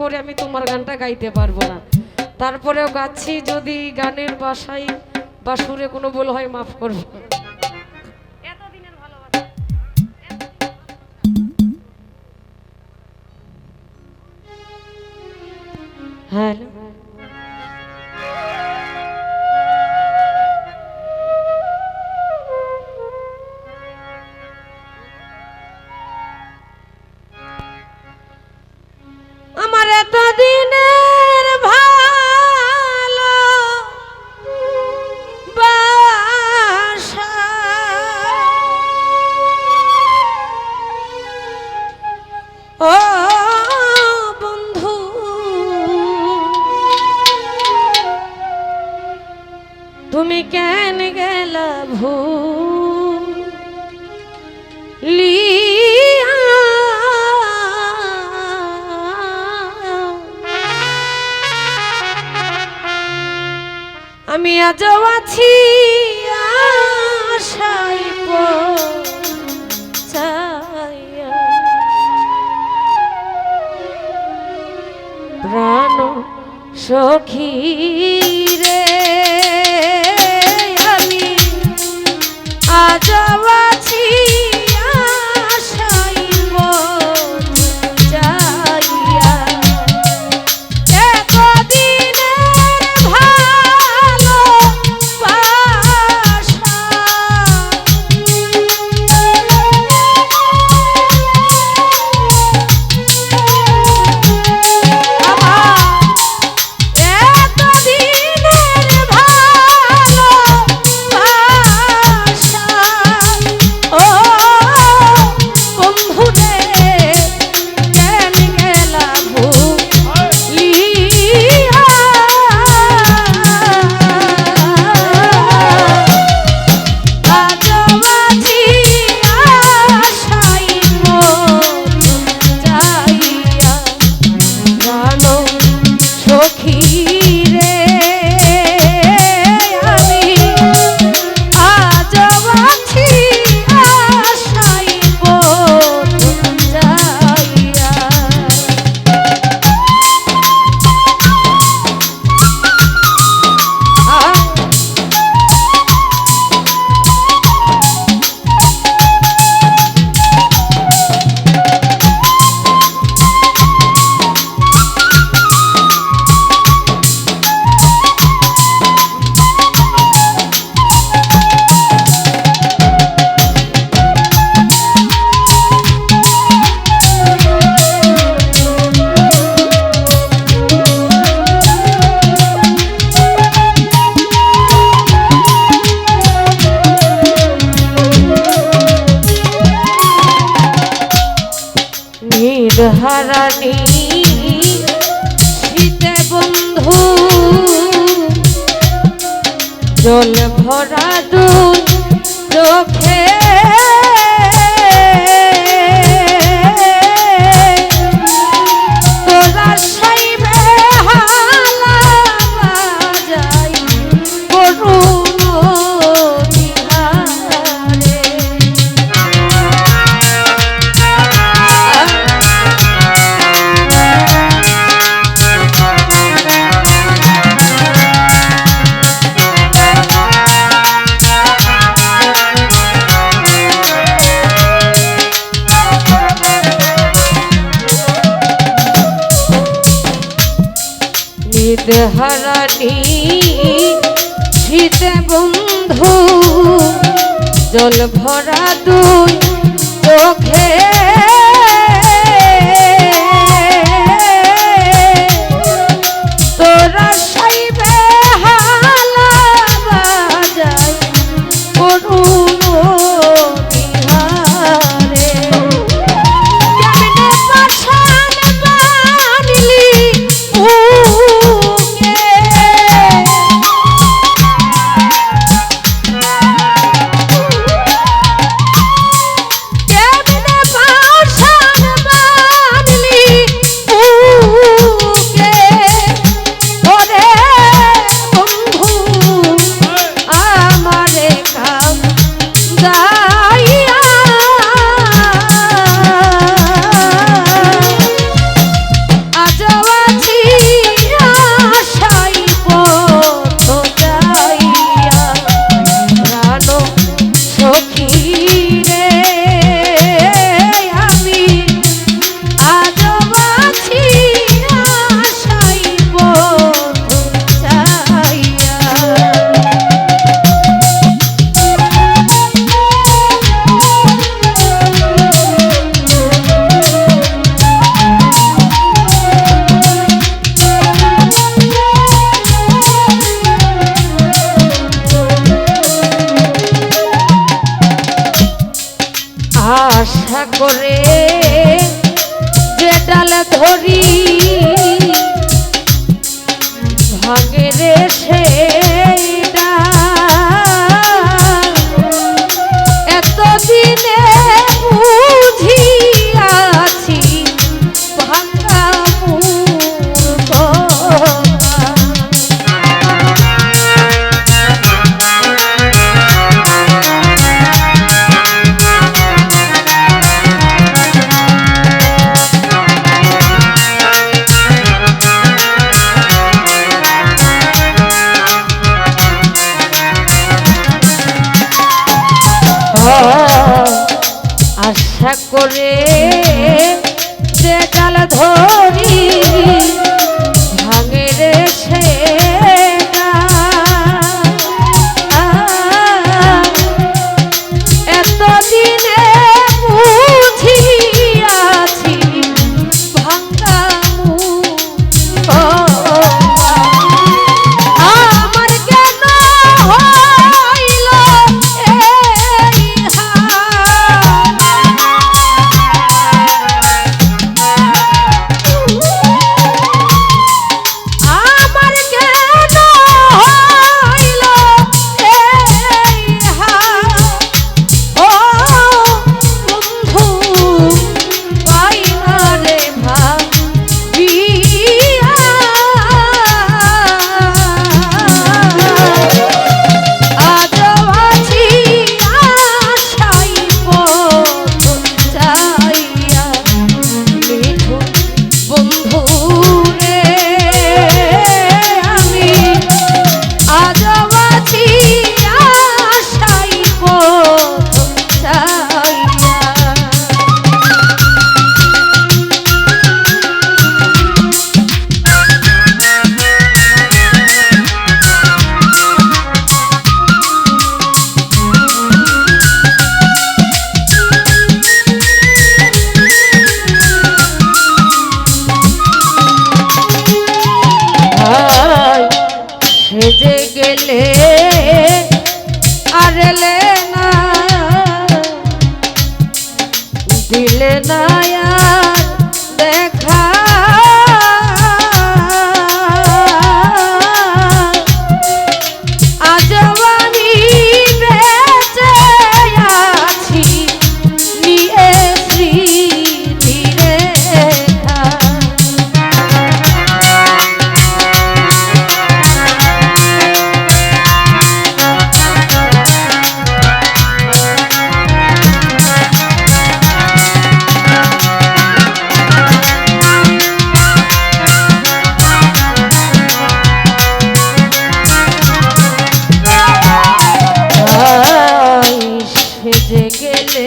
করে আমি তোমার গানটা গাইতে পারব না। তারপরেও গাচ্ছি যদি গানের বাসায় বা সুরে কোনো বল হয় মাফ করব। হ্যালো। আজও আছি ধরণী শীতে বন্ধু জল ভরা দু চোখে বন্ধু জল ভরা দুই চোখে ঠাকুরে যে ডালে ধরি ভাঙে রেছে আশা করে সে জাল ধরি দিলে দয়া। গেলে